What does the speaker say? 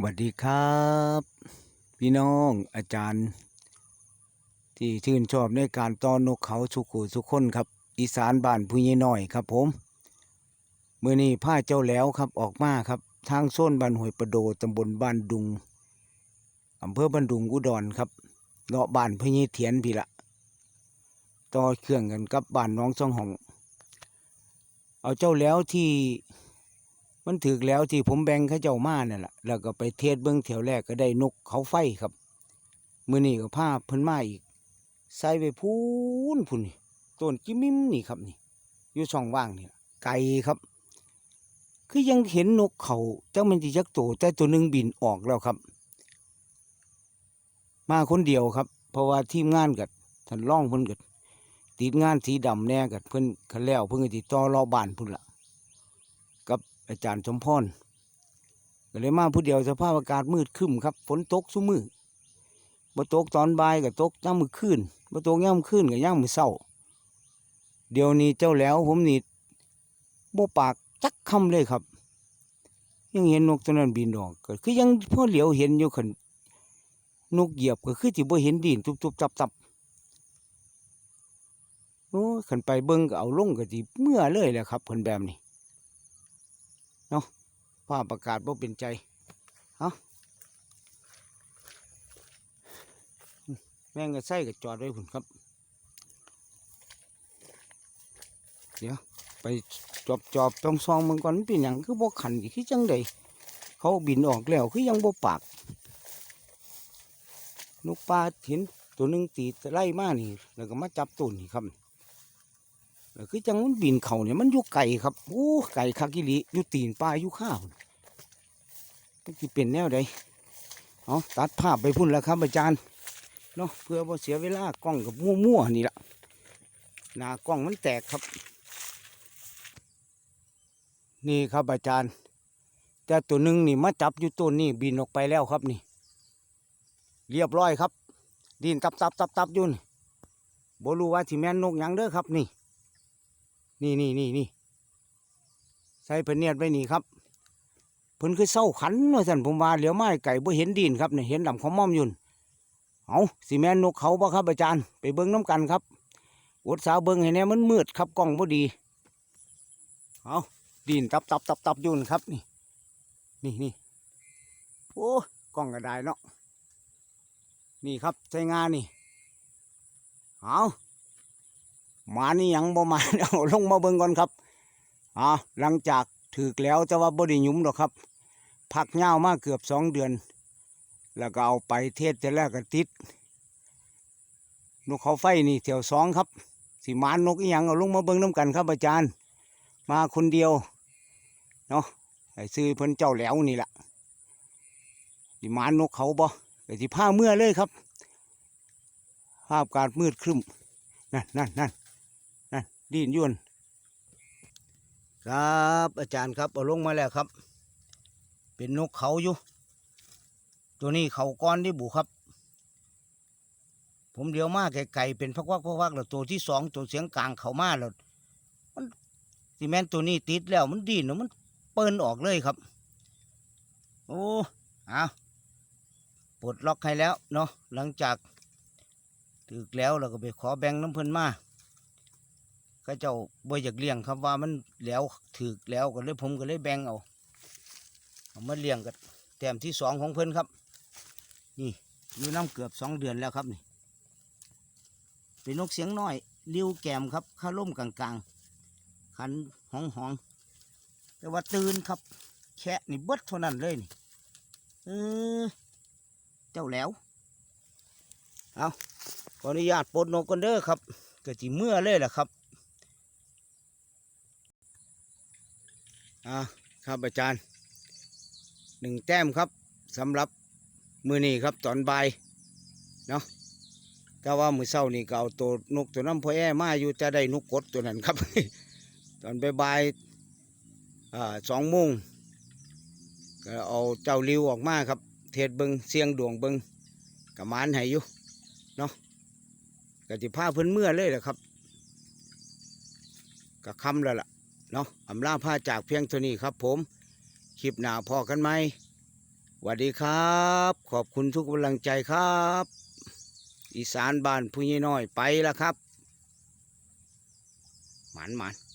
สวัสดีครับ พี่น้องอาจารย์ ที่ชื่นชอบในการต้อนนกเขาสุขุสุขคนครับ อีสานบ้านผู้ใหญ่น้อยครับผมเมื่อนี้ผ้าเจ้าแล้วครับออกมาครับ ทางโซนบ้านห้วยประโดตำบลบ้านดุงอำเภอบ้านดุงอุดรครับเลาะบ้านพญเถียนพี่ละต่อเครื่องกันกับบ้านน้องช่องหอง เอาเจ้าแล้วที่ มันถึกแล้วที่ผมแบ่งเขาเจ้ามาเนี่ยแหละแล้วก็ไปเทศเบื้องแถวแรกก็ได้นกเขาไฟครับมือนี่ก็พาเพิ่นมาอีกใส่ไปพูนพุ่นนี่ต้นจิมิมนี่ครับนี่ อยู่ช่องว่างนี่ไก่ครับ คือยังเห็นนกเขาจังมันจิจักโตแต่ตัวหนึ่งบินออกแล้วครับ มาคนเดียวครับ เพราะว่าทีมงานกับท่านร่องเพิ่นกับติดงานสีดำแน่กับเพิ่นคันแล้วเพิ่นก็ติดต่อรอบ้านพุ่นละ อาจารย์สมพรก็เลยมาผู้เดียวสภาพอากาศมืดครึ้มครับ ฝนตกซุมือบ่ตกตอนบ่ายก็ตกย่ามมือคืนบ่ตกย่ามคืนก็ย่ามมือเศร้า เดี๋ยวนี้เจ้าแล้วผมนี่บ่ปากจักคำเลยครับ ยังเห็นนกตัวนั้นบินออกก็คือยังพ่อเหลียวเห็นอยู่ขันนกเหยียบก็คือที่บ่เห็นดินตุบๆจับๆโอ้ยขันไปเบิ่งก็เอาลงก็สิเมื่อเลยแหละครับเพิ่นแบบนี้ ภาพประกาศว่เป็นใจเอาแม่งก็ใส่กับจอดไว้คุณครับ เดี๋ยวไปจอบจอบต้องซองมึงก่อนเป็นอย่างคือบ่ขันอีกคือจังใดเขาบินออกแล้วคือยังบ่ปากนกปลาเห็นตัวหนึ่งตีไล่มานี่ แล้วก็มาจับตัวนี่ครับ คือจังมันบินเขาเนี่ยมันอยู่ไก่ครับโอ้ไก่คากิลิอยู่ตีนปลาอยู่ข้าวมันจะเป็นแนวใดเอาตัดภาพไปพุ่นแล้วครับอาจารย์เนาะเพื่อว่าเสียเวลากล้องกับมั่วๆนี่ละหน้ากล้องมันแตกครับ นี่ครับอาจารย์ แต่ตัวหนึ่งนี่มาจับอยู่ต้นนี่บินออกไปแล้วครับนี่ เรียบร้อยครับ ดินตับตับตับตับอยู่นี่บรู้ว่าที่แม่นนกยังเด้อครับนี่ นี่นี่นี่นี่ใส่เพิ่นเนียดไว้นี่ครับเพิ่นคือเศร้าขันว่าสันผมว่าเหลียวไม้ไก่บ่เห็นดินครับเนี่ยเห็นดำของม่อมยุนเอาสิแมนนกเขาบ่ครับอาจารย์ไปเบิ่งน้ำกันครับอดสาวเบิ่งให้แน่มันมืดครับกล้องบ่ดีเอาดินตับตับตับตับยุนครับนี่นี่นี่โอ้กล้องก็ได้เนาะนี่ครับใช้งานนี่เอา หมานี่ยังบ่มาเอาลงมาเบิ่งก่อนครับอ่าหลังจากถือแล้วแต่ว่าบ่ได้หยุ่มหรอกครับ พักเงามาเกือบสองเดือน แล้วก็เอาไปเทศแต่แรกก็ติด นกเขาไฟนี่แถวสองครับสิหมานนกอีหยังเอาลงมาเบิ่งน้ำกันครับอาจารย์ มาคนเดียวเนาะไอ้ซื้อเพิ่นเจ้าแล้วนี่แหละสิหมานนกเขาบ่ก็สิผ้าเมื่อเลยครับ ภาพการมืดครึ้มนั่นนั่นนั่น ดินยวนครับ อาจารย์ครับเอาลงมาแล้วครับ เป็นนกเขาอยู่ ตัวนี้เขาก้อนที่บุครับ ผมเดียวมาไก่เป็นพักวักพักวักแล้วตัวที่สองตัวเสียงกลางเขามาแล้วมันซีแมนตัวนี้ติดแล้วมันดินแล้วมันเปิ้นออกเลยครับ โอ้เอาปลดล็อกให้แล้วเนาะหลังจากถึกแล้วเราก็ไปขอแบ่งน้ำเพิ่นมา ก็เจ้าบ่อยากเลี้ยงครับว่ามันแล้วถึกแล้วก็เลยผมก็เลยแบ่งเอาเอามาเลี้ยงกันแต้มที่สองของเพิ่นครับ นี่อยู่น้ำเกือบสองเดือนแล้วครับนี่เป็นนกเสียงน้อยเลี้ยวแกมครับข้าล่มกลางๆขันหองหองๆแต่ว่าตื่นครับแค่นี่เบิดเท่านั้นเลยนี่เออเจ้าแล้วเอาขออนุญาตปลดนกกันเด้อครับก็จิเมื่อเลยแหละครับ อ่าครับอาจารย์หนึ่งแต้มครับสำหรับมือนี้ครับตอนบ่ายเนาะแต่ว่ามือเศร้านี่ก็เอาตัวนกตัวน้ำพอแอ้มาอยู่จะได้นกกดตัวนั้นครับ ตอนบ่ายอ่าสองโมงก็เอาเจ้าริวออกมาครับ เทศเบิงเสียงดวงเบิงกับมานให้อยู่เนาะกติผ้าเพิ่นเมื่อเลยแหละครับก็คำแล้วล่ะ เนาะอำลาผ้าจากเพียงเท่านี้ครับ ผมคลิปหนาพอกันไหมสวัสดีครับ ขอบคุณทุกกำลังใจครับ อีสานบ้านผู้ใหญ่น้อยไปแล้วครับ หมันหมัน